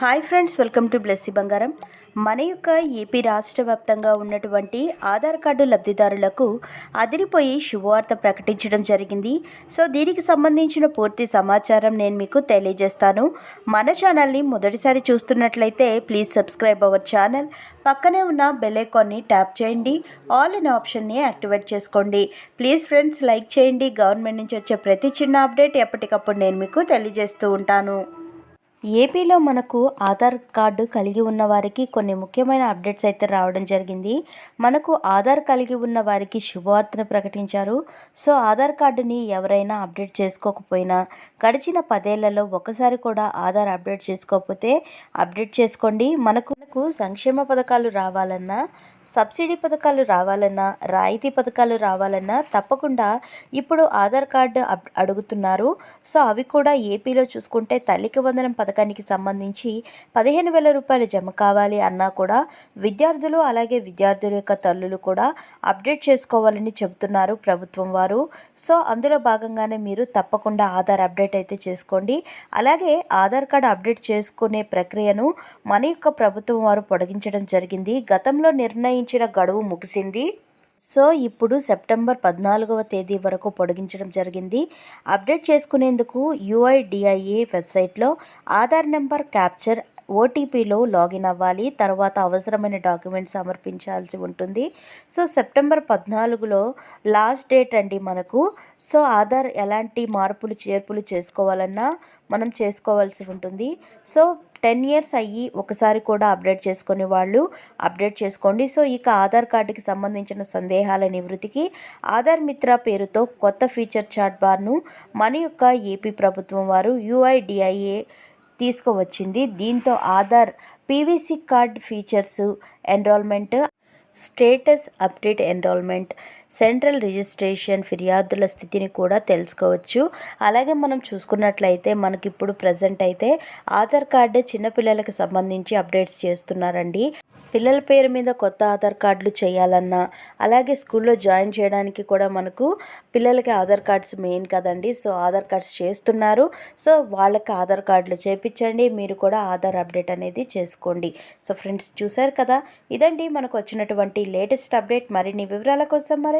Hi friends welcome to Blessy Bangaram మన యొక్క AP రాష్ట్ర వ్యాప్తంగా ఉన్నటువంటి ఆధార్ కార్డు లబ్ధిదారులకు అదిరిపోయి శుభవార్త ప్రకటించడం జరిగింది. సో దీనికి సంబంధించిన పూర్తి సమాచారం నేను మీకు తెలియజేస్తాను. మన ఛానల్ని మొదటిసారి చూస్తున్నట్లయితే ప్లీజ్ సబ్స్క్రైబ్ అవర్ ఛానల్. పక్కనే ఉన్న బెల్ ఐకాన్ని ట్యాప్ చేయండి. ఆల్ ఇన్ ఆప్షన్ని యాక్టివేట్ చేసుకోండి. ప్లీజ్ ఫ్రెండ్స్ లైక్ చేయండి. గవర్నమెంట్ నుంచి వచ్చే ప్రతి చిన్న అప్డేట్ ఎప్పటికప్పుడు నేను మీకు తెలియజేస్తూ ఉంటాను. ఏపీలో మనకు ఆధార్ కార్డు కలిగి ఉన్న వారికి కొన్ని ముఖ్యమైన అప్డేట్స్ అయితే రావడం జరిగింది. మనకు ఆధార్ కలిగి ఉన్న వారికి శుభవార్తను ప్రకటించారు. సో ఆధార్ కార్డుని ఎవరైనా అప్డేట్ చేసుకోకపోయినా గడిచిన పదేళ్ళలో ఒకసారి కూడా ఆధార్ అప్డేట్ చేసుకోకపోతే అప్డేట్ చేసుకోండి. మనకు మనకు సంక్షేమ పథకాలు రావాలన్నా సబ్సిడీ పథకాలు రావాలన్నా రాయితీ పథకాలు రావాలన్నా తప్పకుండా ఇప్పుడు ఆధార్ కార్డు అడుగుతున్నారు. సో అవి కూడా ఏపీలో చూసుకుంటే తల్లికి వందనం పథకానికి సంబంధించి పదిహేను వేల రూపాయలు జమ కావాలి అన్నా కూడా విద్యార్థులు అలాగే విద్యార్థుల యొక్క తల్లులు కూడా అప్డేట్ చేసుకోవాలని చెబుతున్నారు ప్రభుత్వం వారు. సో అందులో భాగంగానే మీరు తప్పకుండా ఆధార్ అప్డేట్ అయితే చేసుకోండి. అలాగే ఆధార్ కార్డు అప్డేట్ చేసుకునే ప్రక్రియను మన యొక్క ప్రభుత్వం వారు పొడిగించడం జరిగింది. గతంలో నిర్ణయం నిర్ణయించిన గడువు ముగిసింది. సో ఇప్పుడు సెప్టెంబర్ పద్నాలుగవ తేదీ వరకు పొడిగించడం జరిగింది. అప్డేట్ చేసుకునేందుకు యుఐడిఐఏ వెబ్సైట్లో ఆధార్ నెంబర్ క్యాప్చర్ ఓటీపీలో లాగిన్ అవ్వాలి తర్వాత అవసరమైన డాక్యుమెంట్స్ సమర్పించాల్సి ఉంటుంది. సో సెప్టెంబర్ పద్నాలుగులో లాస్ట్ డేట్ అండి మనకు. సో ఆధార్ ఎలాంటి మార్పులు చేర్పులు చేసుకోవాలన్నా మనం చేసుకోవాల్సి ఉంటుంది. సో టెన్ ఇయర్స్ అయ్యి ఒకసారి కూడా అప్డేట్ చేసుకునే వాళ్ళు అప్డేట్ చేసుకోండి. సో ఇక ఆధార్ కార్డుకి సంబంధించిన సందేహాల నివృత్తికి ఆధార్ మిత్ర పేరుతో కొత్త ఫీచర్ చాట్ బార్ను మన యొక్క ఏపీ ప్రభుత్వం వారు యుఐడిఐఏ తీసుకువచ్చింది. దీంతో Aadhaar PVC card features enrolment status update enrolment central registration ఫిర్యాదుల స్థితిని కూడా తెలుసుకోవచ్చు. అలాగే మనం చూసుకున్నట్లయితే మనకి ఇప్పుడు ప్రజెంట్ అయితే ఆధార్ కార్డు చిన్నపిల్లలకు సంబంధించి అప్డేట్స్ చేస్తున్నారండి. పిల్లల పేరు మీద కొత్త ఆధార్ కార్డులు చేయాలన్నా అలాగే స్కూల్లో జాయిన్ చేయడానికి కూడా మనకు పిల్లలకి ఆధార్ కార్డ్స్ మెయిన్ కదండి. సో ఆధార్ కార్డ్స్ చేస్తున్నారు. సో వాళ్ళకి ఆధార్ కార్డులు చేపించండి. మీరు కూడా ఆధార్ అప్డేట్ అనేది చేసుకోండి. సో ఫ్రెండ్స్ చూశారు కదా? ఇదండి మనకు వచ్చినటువంటి లేటెస్ట్ అప్డేట్. మరిన్ని వివరాల కోసం మరి